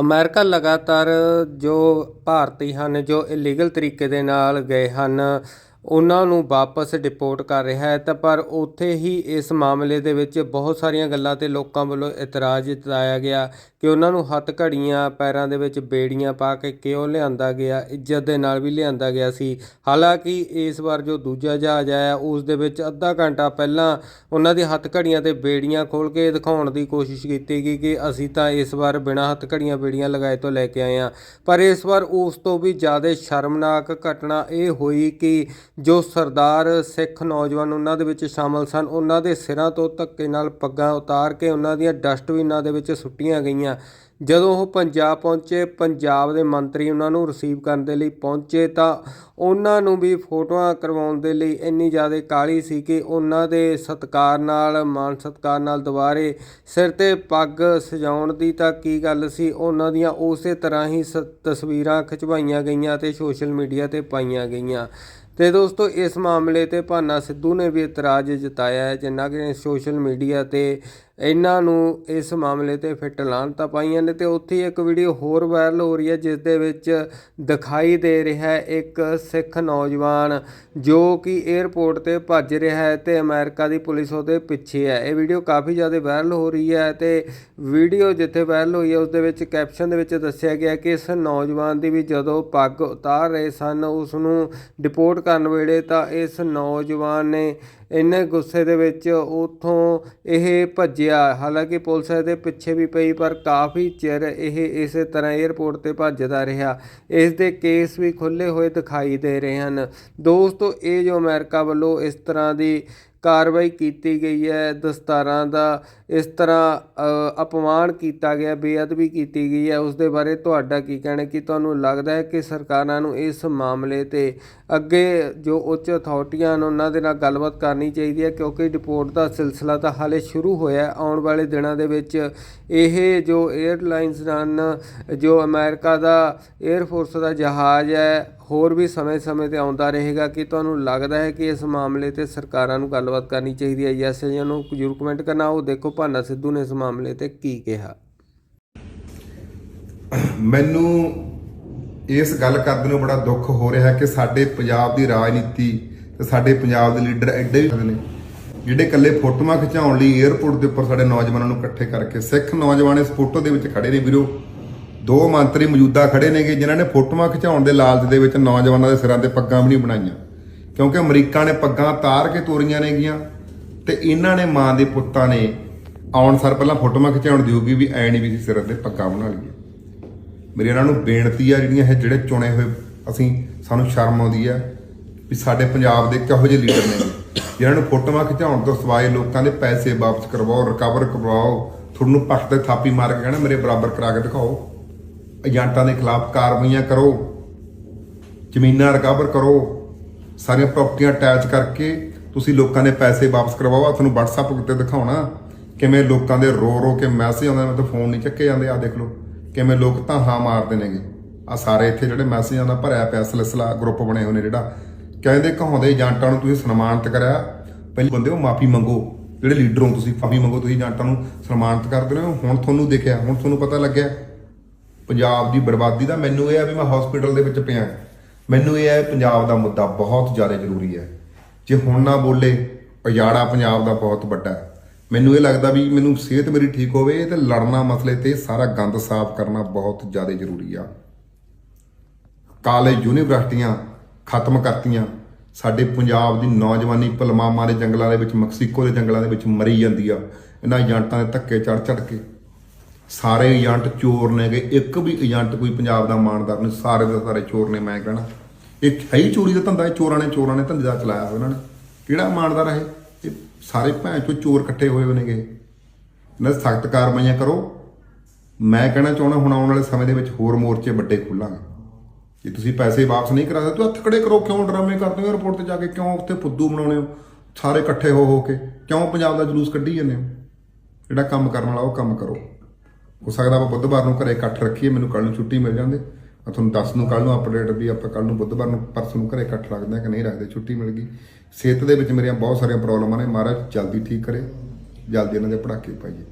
America ਲਗਾਤਾਰ ਜੋ ਭਾਰਤੀ ਹਨ ਜੋ ਇਲੀਗਲ ਤਰੀਕੇ ਦੇ ਨਾਲ ਗਏ ਹਨ ਉਹਨਾਂ ਨੂੰ ਵਾਪਸ ਡਿਪੋਰਟ ਕਰ ਰਿਹਾ ਹੈ ਤਾਂ ਪਰ ਉੱਥੇ ਹੀ ਇਸ ਮਾਮਲੇ ਦੇ ਵਿੱਚ ਬਹੁਤ ਸਾਰੀਆਂ ਗੱਲਾਂ ਤੇ ਲੋਕਾਂ ਵੱਲੋਂ ਇਤਰਾਜ਼ ਜਤਾਇਆ ਗਿਆ ਕਿ ਉਹਨਾਂ ਨੂੰ ਹੱਥ ਘੜੀਆਂ ਪੈਰਾਂ ਦੇ ਵਿੱਚ ਬੇੜੀਆਂ ਪਾ ਕੇ ਕਿਉਂ ਲਿਆਂਦਾ ਗਿਆ, ਇੱਜ਼ਤ ਦੇ ਨਾਲ ਵੀ ਲਿਆਂਦਾ ਗਿਆ ਸੀ। ਹਾਲਾਂਕਿ ਇਸ ਵਾਰ ਜੋ ਦੂਜਾ ਜਹਾਜ਼ ਆਇਆ, ਉਸ ਦੇ ਵਿੱਚ ਅੱਧਾ ਘੰਟਾ ਪਹਿਲਾਂ ਉਹਨਾਂ ਦੀ ਹੱਥ ਘੜੀਆਂ ਤੇ ਬੇੜੀਆਂ ਖੋਲ ਕੇ ਦਿਖਾਉਣ ਦੀ ਕੋਸ਼ਿਸ਼ ਕੀਤੀ ਗਈ ਕਿ ਅਸੀਂ ਤਾਂ ਇਸ ਵਾਰ ਬਿਨਾਂ ਹੱਥ ਘੜੀਆਂ ਬੇੜੀਆਂ ਲਗਾਏ ਤੋਂ ਲੈ ਕੇ ਆਏ ਹਾਂ। ਪਰ ਇਸ ਵਾਰ ਉਸ ਤੋਂ ਵੀ ਜ਼ਿਆਦਾ ਸ਼ਰਮਨਾਕ ਘਟਨਾ ਇਹ ਹੋਈ ਕਿ ਜੋ ਸਰਦਾਰ ਸਿੱਖ ਨੌਜਵਾਨ ਉਹਨਾਂ ਦੇ ਵਿੱਚ ਸ਼ਾਮਲ ਸਨ, ਉਹਨਾਂ ਦੇ ਸਿਰਾਂ ਤੋਂ ਧੱਕੇ ਨਾਲ ਪੱਗਾਂ ਉਤਾਰ ਕੇ ਉਹਨਾਂ ਦੀਆਂ ਡਸਟਬਿਨਾਂ ਦੇ ਵਿੱਚ ਸੁੱਟੀਆਂ ਗਈਆਂ। ਜਦੋਂ ਉਹ ਪੰਜਾਬ ਪਹੁੰਚੇ, ਪੰਜਾਬ ਦੇ ਮੰਤਰੀ ਉਹਨਾਂ ਨੂੰ ਰਿਸੀਵ ਕਰਨ ਦੇ ਲਈ ਪਹੁੰਚੇ ਤਾਂ ਉਹਨਾਂ ਨੂੰ ਵੀ ਫੋਟੋਆਂ ਕਰਵਾਉਣ ਦੇ ਲਈ ਇੰਨੀ ਜ਼ਿਆਦਾ ਕਾਲੀ ਸੀ ਕਿ ਉਹਨਾਂ ਦੇ ਸਤਕਾਰ ਨਾਲ ਮਾਨ ਸਤਕਾਰ ਨਾਲ ਦੁਬਾਰੇ ਸਿਰ ਤੇ ਪੱਗ ਸਜਾਉਣ ਦੀ ਤਾਂ ਕੀ ਗੱਲ ਸੀ? ਉਹਨਾਂ ਦੀਆਂ ਉਸੇ ਤਰ੍ਹਾਂ ਹੀ ਸ- ਤਸਵੀਰਾਂ ਖਿਚਵਾਈਆਂ ਗਈਆਂ ਤੇ ਸੋਸ਼ਲ ਮੀਡੀਆ ਤੇ ਪਾਈਆਂ ਗਈਆਂ। ਤੇ ਦੋਸਤੋ, ਇਸ ਮਾਮਲੇ ਤੇ ਭਾਨਾ ਸਿੱਧੂ ਨੇ ਵੀ ਇਤਰਾਜ਼ ਜਤਾਇਆ ਹੈ, ਜਿੰਨਾ ਕਿ ਸੋਸ਼ਲ ਮੀਡੀਆ ਤੇ ਇਹਨਾਂ ਨੂੰ ਇਸ ਮਾਮਲੇ ਤੇ ਫਿੱਟ ਲਾਹਨਤਾਂ ਪਾਈਆਂ ਨੇ ਤੇ ਉੱਥੇ ਇੱਕ ਵੀਡੀਓ ਹੋਰ ਵਾਇਰਲ ਹੋ ਰਹੀ ਹੈ, ਜਿਸ ਦੇ ਵਿੱਚ ਦਿਖਾਈ ਦੇ ਰਿਹਾ ਹੈ ਇੱਕ ਸਿੱਖ ਨੌਜਵਾਨ ਜੋ ਕਿ 에ਅਰਪੋਰਟ ਤੇ ਭੱਜ ਰਿਹਾ ਹੈ ਤੇ ਅਮਰੀਕਾ ਦੀ ਪੁਲਿਸ ਉਹਦੇ ਪਿੱਛੇ ਹੈ। ਇਹ ਵੀਡੀਓ ਕਾਫੀ ਜ਼ਿਆਦਾ ਵਾਇਰਲ ਹੋ ਰਹੀ ਹੈ ਤੇ ਵੀਡੀਓ ਜਿੱਥੇ ਵਾਇਰਲ ਹੋਈ ਹੈ, ਉਸ ਦੇ ਵਿੱਚ ਕੈਪਸ਼ਨ ਦੇ ਵਿੱਚ ਦੱਸਿਆ ਗਿਆ ਕਿ ਇਸ ਨੌਜਵਾਨ ਦੀ ਵੀ ਜਦੋਂ ਪੱਗ ਉਤਾਰ ਰਹੇ ਸਨ, ਉਸ ਨੂੰ ਡਿਪੋਰਟ ਕਰਨ ਵੇਲੇ ਤਾਂ ਇਸ ਨੌਜਵਾਨ ਨੇ ਇੰਨੇ ਗੁੱਸੇ ਦੇ ਵਿੱਚ ਉਥੋਂ ਇਹ ਭੱਜਿਆ ਹਾਲਾਂਕਿ ਪੁਲਿਸ ਇਹਦੇ ਪਿੱਛੇ ਵੀ ਪਈ, ਪਰ ਕਾਫੀ ਚਿਰ ਇਹ ਇਸੇ ਤਰ੍ਹਾਂ 에ਅਰਪੋਰਟ ਤੇ ਭੱਜਦਾ ਰਿਹਾ। ਇਸ ਦੇ ਕੇਸ ਵੀ ਖੁੱਲੇ ਹੋਏ ਦਿਖਾਈ ਦੇ ਰਹੇ ਹਨ। ਦੋਸਤੋ, ਇਹ ਜੋ ਅਮਰੀਕਾ ਵੱਲੋਂ ਇਸ ਤਰ੍ਹਾਂ ਦੀ ਕਾਰਵਾਈ ਕੀਤੀ ਗਈ ਹੈ, ਦਸਤਾਰਾਂ ਦਾ ਇਸ ਤਰ੍ਹਾਂ ਅਪਮਾਨ ਕੀਤਾ ਗਿਆ, ਬੇਅਦਬੀ ਕੀਤੀ ਗਈ ਹੈ ਉਸ ਦੇ ਬਾਰੇ ਤੁਹਾਡਾ ਕੀ ਕਹਿਣਾ ਕਿ ਤੁਹਾਨੂੰ ਲੱਗਦਾ ਹੈ ਕਿ ਸਰਕਾਰਾਂ ਨੂੰ ਇਸ ਮਾਮਲੇ ਤੇ ਅੱਗੇ ਜੋ ਉੱਚ ਅਥਾਰਟੀਆਂ ਹਨ ਉਹਨਾਂ ਦੇ ਨਾਲ ਗੱਲਬਾਤ ਕਰਨੀ ਚਾਹੀਦੀ ਹੈ? ਕਿਉਂਕਿ ਡਿਪੋਰਟ ਦਾ ਸਿਲਸਿਲਾ ਤਾਂ ਹਾਲੇ ਸ਼ੁਰੂ ਹੋਇਆ ਹੈ। ਆਉਣ ਵਾਲੇ ਦਿਨਾਂ ਦੇ ਵਿੱਚ ਇਹ ਜੋ 에ਅਰਲਾਈਨਸ ਹਨ, ਜੋ ਅਮਰੀਕਾ ਦਾ 에ਅਰ ਫੋਰਸ ਦਾ ਜਹਾਜ਼ ਹੈ, ਹੋਰ ਵੀ ਸਮੇਂ-ਸਮੇਂ ਤੇ ਆਉਂਦਾ ਰਹੇਗਾ। ਕਿ ਤੁਹਾਨੂੰ ਲੱਗਦਾ ਹੈ ਕਿ ਇਸ ਮਾਮਲੇ ਤੇ ਸਰਕਾਰਾਂ ਨੂੰ ਗੱਲਬਾਤ ਕਰਨੀ ਚਾਹੀਦੀ ਹੈ? ਯੈਸ ਜਾਂ ਨੂੰ ਜ਼ਰੂਰ ਕਮੈਂਟ ਕਰਨਾ। ਉਹ ਦੇਖੋ ਭਾਨਾ ਸਿੱਧੂ ਨੇ ਇਸ ਮਾਮਲੇ ਤੇ ਕੀ ਕਿਹਾ? ਮੈਨੂੰ ਇਸ ਗੱਲ ਕਰਦੇ ਨੂੰ ਬੜਾ ਦੁੱਖ ਹੋ ਰਿਹਾ ਕਿ ਸਾਡੇ ਪੰਜਾਬ ਦੀ ਰਾਜਨੀਤੀ ਤੇ ਸਾਡੇ ਪੰਜਾਬ ਦੇ ਲੀਡਰ ਐਡੇ ਵੀ ਨੇ, ਜਿਹੜੇ ਇਕੱਲੇ ਫੋਟੋਆਂ ਖਿਚਾਉਣ ਲਈ 에ਅਰਪੋਰਟ ਦੇ ਉੱਪਰ ਸਾਡੇ ਨੌਜਵਾਨਾਂ ਨੂੰ ਇਕੱਠੇ ਕਰਕੇ, ਸਿੱਖ ਨੌਜਵਾਨ ਇਸ ਫੋਟੋ ਦੇ ਵਿੱਚ ਖੜੇ ਨੇ ਵੀਰੋ। ਦੋ ਮੰਤਰੀ ਮੌਜੂਦਾ ਖੜੇ ਨੇਗੇ ਜਿਨ੍ਹਾਂ ਨੇ ਫੋਟੋਆਂ ਖਿਚਾਉਣ ਦੇ ਲਾਲਚ ਦੇ ਵਿੱਚ ਨੌਜਵਾਨਾਂ ਦੇ ਸਿਰਾਂ ਤੇ ਪੱਗਾਂ ਵੀ ਨਹੀਂ ਬਣਾਈਆਂ। ਕਿਉਂਕਿ ਅਮਰੀਕਾ ਨੇ ਪੱਗਾਂ ਤਾਰ ਕੇ ਤੋਰੀਆਂ ਨੇਗੀਆਂ ਤੇ ਇਹਨਾਂ ਨੇ ਮਾਂ ਦੇ ਪੁੱਤਾਂ ਨੇ ਆਉਣ ਸਰ ਪਹਿਲਾਂ ਫੋਟੋਆਂ ਖਿਚਾਉਣ ਦੀ ਵੀ ਐ ਨਹੀਂ ਵੀ ਸਿਰ ਤੇ ਪੱਕਾ ਬਣਾ ਲਈਏ ਮੇਰੀ ਇਹਨਾਂ ਨੂੰ ਬੇਨਤੀ ਆ ਜਿਹੜੀਆਂ ਇਹ ਜਿਹੜੇ ਚੁਣੇ ਹੋਏ ਅਸੀਂ, ਸਾਨੂੰ ਸ਼ਰਮ ਆਉਂਦੀ ਆ ਵੀ ਸਾਡੇ ਪੰਜਾਬ ਦੇ ਕਿਹੋ ਜਿਹੇ ਲੀਡਰ ਨੇ। ਜਿਹਨਾਂ ਨੂੰ ਫੋਟੋਆਂ ਖਿਚਾਉਣ ਤੋਂ ਸਵਾਏ ਲੋਕਾਂ ਦੇ ਪੈਸੇ ਵਾਪਸ ਕਰਵਾਓ ਰਿਕਵਰ ਕਰਵਾਓ, ਤੁਹਾਨੂੰ ਪੱਖ ਤੇ ਥਾਪੀ ਮਾਰ ਕੇ ਕਹਿਣਾ, ਮੇਰੇ ਬਰਾਬਰ ਕਰਾ ਕੇ ਦਿਖਾਓ। ਏਜੰਟਾਂ ਦੇ ਖਿਲਾਫ ਕਾਰਵਾਈਆਂ ਕਰੋ। ਜ਼ਮੀਨਾਂ ਰਿਕਵਰ ਕਰੋ। ਸਾਰੀਆਂ ਪ੍ਰਾਪਰਟੀਆਂ ਅਟੈਚ ਕਰਕੇ ਤੁਸੀਂ ਲੋਕਾਂ ਦੇ ਪੈਸੇ ਵਾਪਸ ਕਰਵਾਓ। ਤੁਹਾਨੂੰ WhatsApp ਉੱਤੇ ਦਿਖਾਉਣਾ। ਕਿਵੇਂ ਲੋਕਾਂ ਦੇ ਰੋ ਰੋ ਕੇ ਮੈਸੇਜ ਆਉਂਦੇ ਨੇ ਤਾਂ ਫੋਨ ਨਹੀਂ ਚੱਕੇ ਜਾਂਦੇ ਆ ਦੇਖ ਲਓ, ਕਿਵੇਂ ਲੋਕ ਤਾਂ ਹਾਂ ਮਾਰਦੇ ਨੇਗੇ। ਆ ਸਾਰੇ ਇੱਥੇ ਜਿਹੜੇ ਮੈਸੇਜਾਂ ਦਾ ਭਰਿਆ ਪਿਆ ਸਿਲਸਿਲਾ ਗਰੁੱਪ ਬਣੇ ਹੋਏ ਨੇ ਜਿਹੜਾ। ਕਹਿੰਦੇ ਕਹਾਉਂਦੇ, ਏਜੰਟਾਂ ਨੂੰ ਤੁਸੀਂ ਸਨਮਾਨਿਤ ਕਰਿਆ, ਪਹਿਲੇ ਬੰਦੇ ਉਹ ਮਾਫੀ ਮੰਗੋ। ਜਿਹੜੇ ਲੀਡਰ ਹੋ ਤੁਸੀਂ, ਮਾਫੀ ਮੰਗੋ, ਤੁਸੀਂ ਏਜੰਟਾਂ ਨੂੰ ਸਨਮਾਨਿਤ ਕਰਦੇ ਰਹੇ ਹੋ। ਹੁਣ ਤੁਹਾਨੂੰ ਦੇਖਿਆ, ਹੁਣ ਤੁਹਾਨੂੰ ਪਤਾ ਲੱਗਿਆ, ਪੰਜਾਬ ਦੀ ਬਰਬਾਦੀ ਦਾ ਮੈਨੂੰ ਇਹ ਆ ਵੀ ਮੈਂ ਹਸਪੀਟਲ ਦੇ ਵਿੱਚ ਪਿਆ। ਮੈਨੂੰ ਇਹ ਹੈ ਪੰਜਾਬ ਦਾ ਮੁੱਦਾ ਬਹੁਤ ਜ਼ਿਆਦਾ ਜ਼ਰੂਰੀ ਹੈ। ਜੇ ਹੁਣ ਨਾ ਬੋਲੇ, ਉਜਾੜਾ ਪੰਜਾਬ ਦਾ ਬਹੁਤ ਵੱਡਾ ਹੈ। ਮੈਨੂੰ ਇਹ ਲੱਗਦਾ ਵੀ ਮੈਨੂੰ ਸਿਹਤ ਮੇਰੀ ਠੀਕ ਹੋਵੇ ਤੇ ਲੜਨਾ ਮਸਲੇ ਤੇ ਸਾਰਾ ਗੰਦ ਸਾਫ਼ ਕਰਨਾ ਬਹੁਤ ਜ਼ਿਆਦਾ ਜ਼ਰੂਰੀ ਆ। ਕਾਲਜ ਯੂਨੀਵਰਸਿਟੀਆਂ ਖਤਮ ਕਰਤੀਆਂ, ਸਾਡੇ ਪੰਜਾਬ ਦੀ ਨੌਜਵਾਨੀ ਪਲਮਾਮਾ ਦੇ ਜੰਗਲਾਂ ਦੇ ਵਿੱਚ, ਮੈਕਸੀਕੋ ਦੇ ਜੰਗਲਾਂ ਦੇ ਵਿੱਚ ਮਰੀ ਜਾਂਦੀ ਆ। ਇਹਨਾਂ ਏਜੰਟਾਂ ਦੇ ਧੱਕੇ ਚੜ ਚੜ ਕੇ। ਸਾਰੇ ਏਜੰਟ ਚੋਰ ਨੇਗੇ, ਇੱਕ ਵੀ ਏਜੰਟ ਕੋਈ ਪੰਜਾਬ ਦਾ ਇਮਾਨਦਾਰ ਨਹੀਂ, ਸਾਰੇ ਦੇ ਸਾਰੇ ਚੋਰ ਨੇ, ਮੈਂ ਕਹਿਣਾ। ਇਹ ਹੈ ਹੀ ਚੋਰੀ ਦਾ ਧੰਦਾ, ਇਹ ਚੋਰਾਂ ਨੇ ਚੋਰਾਂ ਨੇ ਧੰਦਾ ਚਲਾਇਆ ਹੋਇਆ ਇਹਨਾਂ ਨੇ। ਕਿਹੜਾ ਇਮਾਨਦਾਰ ਹੈ ਇਹ ਸਾਰੇ ਭੈਣ ਚੋ ਚੋਰ ਇਕੱਠੇ ਹੋਏ ਹੋਣਗੇ। ਨੇਗੇ ਇਹਨਾਂ ਸਖਤ ਕਾਰਵਾਈਆਂ ਕਰੋ। ਮੈਂ ਕਹਿਣਾ ਚਾਹੁੰਦਾ ਹੁਣ ਆਉਣ ਵਾਲੇ ਸਮੇਂ ਦੇ ਵਿੱਚ ਹੋਰ ਮੋਰਚੇ ਵੱਡੇ ਖੋਲਾਂਗੇ। ਜੇ ਤੁਸੀਂ ਪੈਸੇ ਵਾਪਸ ਨਹੀਂ ਕਰਾ ਸਕਦੇ ਹੱਥ ਖੜੇ ਕਰੋ, ਕਿਉਂ ਡਰਾਮੇ ਕਰਦੇ ਹੋ? 에어ਪੋਰਟ ਤੇ ਜਾ ਕੇ ਕਿਉਂ ਉੱਥੇ ਫੁੱਦੂ ਬਣਾਉਣੇ ਹੋ? ਸਾਰੇ ਇਕੱਠੇ ਹੋ ਹੋ ਕੇ ਕਿਉਂ ਪੰਜਾਬ ਦਾ ਜਲੂਸ ਕੱਢੀ ਜਾਂਦੇ ਹੋ? ਜਿਹੜਾ ਕੰਮ ਕਰਨ ਵਾਲਾ ਉਹ ਕੰਮ ਕਰੋ। ਹੋ ਸਕਦਾ ਆਪਾਂ ਬੁੱਧਵਾਰ ਨੂੰ ਘਰੇ ਇਕੱਠ ਰੱਖੀਏ, ਮੈਨੂੰ ਕੱਲ ਨੂੰ ਛੁੱਟੀ ਮਿਲ ਜਾਂਦੇ। ਮੈਂ ਤੁਹਾਨੂੰ ਦੱਸ ਨੂੰ ਕੱਲ ਨੂੰ ਅਪਡੇਟ ਵੀ ਆਪਾਂ ਕੱਲ ਨੂੰ ਬੁੱਧਵਾਰ ਨੂੰ ਪਰਸੋਂ ਨੂੰ ਘਰੇ ਇਕੱਠ ਰੱਖਦੇ ਹਾਂ ਕਿ ਨਹੀਂ ਰੱਖਦੇ, ਛੁੱਟੀ ਮਿਲ ਗਈ। ਸਿਹਤ ਦੇ ਵਿੱਚ ਮੇਰੀਆਂ ਬਹੁਤ ਸਾਰੀਆਂ ਪ੍ਰੋਬਲਮਾਂ ਨੇ, ਮਹਾਰਾਜ ਜਲਦੀ ਠੀਕ ਕਰੇ, ਜਲਦੀ ਇਹਨਾਂ ਦੇ ਪੜਾਕੇ ਪਾਈਏ।